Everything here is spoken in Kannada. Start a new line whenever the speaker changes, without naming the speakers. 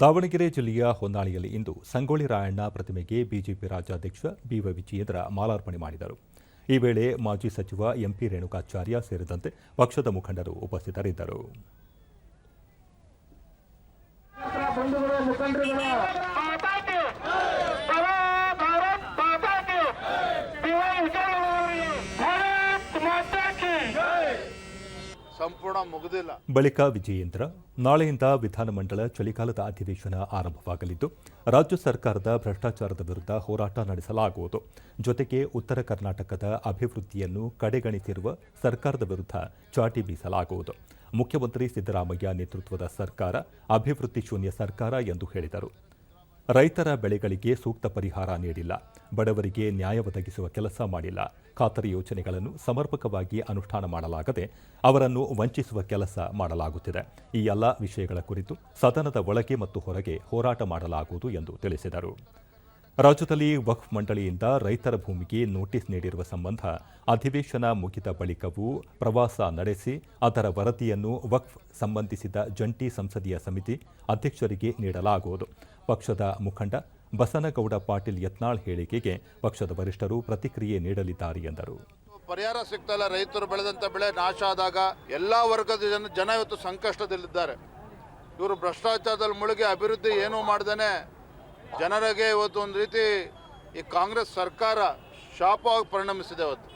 ದಾವಣಗೆರೆ ಜಿಲ್ಲೆಯ ಹೊನ್ನಾಳಿಯಲ್ಲಿ ಇಂದು ಸಂಗೊಳ್ಳಿ ರಾಯಣ್ಣ ಪ್ರತಿಮೆಗೆ ಬಿಜೆಪಿ ರಾಜ್ಯಾಧ್ಯಕ್ಷ ಬಿವೈ ವಿಜಯೇಂದ್ರ ಮಾಲಾರ್ಪಣೆ ಮಾಡಿದರು. ಈ ವೇಳೆ ಮಾಜಿ ಸಚಿವ ಎಂಪಿ ರೇಣುಕಾಚಾರ್ಯ ಸೇರಿದಂತೆ ಪಕ್ಷದ ಮುಖಂಡರು ಉಪಸ್ಥಿತರಿದ್ದರು.
ಸಂಪೂರ್ಣ ಮುಗಿದಿಲ್ಲ.
ಬಳಿಕ ವಿಜಯೇಂದ್ರ, ನಾಳೆಯಿಂದ ವಿಧಾನಮಂಡಲ ಚಳಿಗಾಲದ ಅಧಿವೇಶನ ಆರಂಭವಾಗಲಿದ್ದು, ರಾಜ್ಯ ಸರ್ಕಾರದ ಭ್ರಷ್ಟಾಚಾರದ ವಿರುದ್ಧ ಹೋರಾಟ ನಡೆಸಲಾಗುವುದು. ಜೊತೆಗೆ ಉತ್ತರ ಕರ್ನಾಟಕದ ಅಭಿವೃದ್ಧಿಯನ್ನು ಕಡೆಗಣಿಸಿರುವ ಸರ್ಕಾರದ ವಿರುದ್ಧ ಚಾಟಿ ಬೀಸಲಾಗುವುದು. ಮುಖ್ಯಮಂತ್ರಿ ಸಿದ್ದರಾಮಯ್ಯ ನೇತೃತ್ವದ ಸರ್ಕಾರ ಅಭಿವೃದ್ಧಿ ಶೂನ್ಯ ಸರ್ಕಾರ ಎಂದು ಹೇಳಿದರು. ರೈತರ ಬೆಳೆಗಳಿಗೆ ಸೂಕ್ತ ಪರಿಹಾರ ನೀಡಿಲ್ಲ. ಬಡವರಿಗೆ ನ್ಯಾಯ ಒದಗಿಸುವ ಕೆಲಸ ಮಾಡಿಲ್ಲ. ಖಾತರಿ ಯೋಜನೆಗಳನ್ನು ಸಮರ್ಪಕವಾಗಿ ಅನುಷ್ಠಾನ ಮಾಡಲಾಗದೆ ಅವರನ್ನು ವಂಚಿಸುವ ಕೆಲಸ ಮಾಡಲಾಗುತ್ತಿದೆ. ಈ ಎಲ್ಲ ವಿಷಯಗಳ ಕುರಿತು ಸದನದ ಒಳಗೆ ಮತ್ತು ಹೊರಗೆ ಹೋರಾಟ ಮಾಡಲಾಗುವುದು ಎಂದು ತಿಳಿಸಿದರು. ರಾಜ್ಯದಲ್ಲಿ ವಕ್ಫ್ ಮಂಡಳಿಯಿಂದ ರೈತರ ಭೂಮಿಗೆ ನೋಟಿಸ್ ನೀಡಿರುವ ಸಂಬಂಧ ಅಧಿವೇಶನ ಮುಗಿದ ಬಳಿಕವೂ ಪ್ರವಾಸ ನಡೆಸಿ ಅದರ ವರದಿಯನ್ನು ವಕ್ಫ್ ಸಂಬಂಧಿಸಿದ ಜಂಟಿ ಸಂಸದೀಯ ಸಮಿತಿ ಅಧ್ಯಕ್ಷರಿಗೆ ನೀಡಲಾಗುವುದು. ಪಕ್ಷದ ಮುಖಂಡ ಬಸನಗೌಡ ಪಾಟೀಲ್ ಯತ್ನಾಳ್ ಹೇಳಿಕೆಗೆ ಪಕ್ಷದ ವರಿಷ್ಠರು ಪ್ರತಿಕ್ರಿಯೆ ನೀಡಲಿದ್ದಾರೆ ಎಂದರು.
ಪರಿಹಾರ ಸಿಗ್ತಲ್ಲ ರೈತರು ಬೆಳೆದಂತ ಬೆಳೆ ನಾಶ ಆದಾಗ ಎಲ್ಲಾ ವರ್ಗದ ಜನ ಜನ ಇವತ್ತು ಸಂಕಷ್ಟದಲ್ಲಿದ್ದಾರೆ. ಇವರು ಭ್ರಷ್ಟಾಚಾರದಲ್ಲಿ ಮುಳುಗಿ ಅಭಿವೃದ್ಧಿ ಏನು ಮಾಡ್ದೇನೆ ಜನರಿಗೆ ಇವತ್ತು ಒಂದು ರೀತಿ ಈ ಕಾಂಗ್ರೆಸ್ ಸರ್ಕಾರ ಶಾಪವಾಗಿ ಪರಿಣಮಿಸಿದೆ ಇವತ್ತು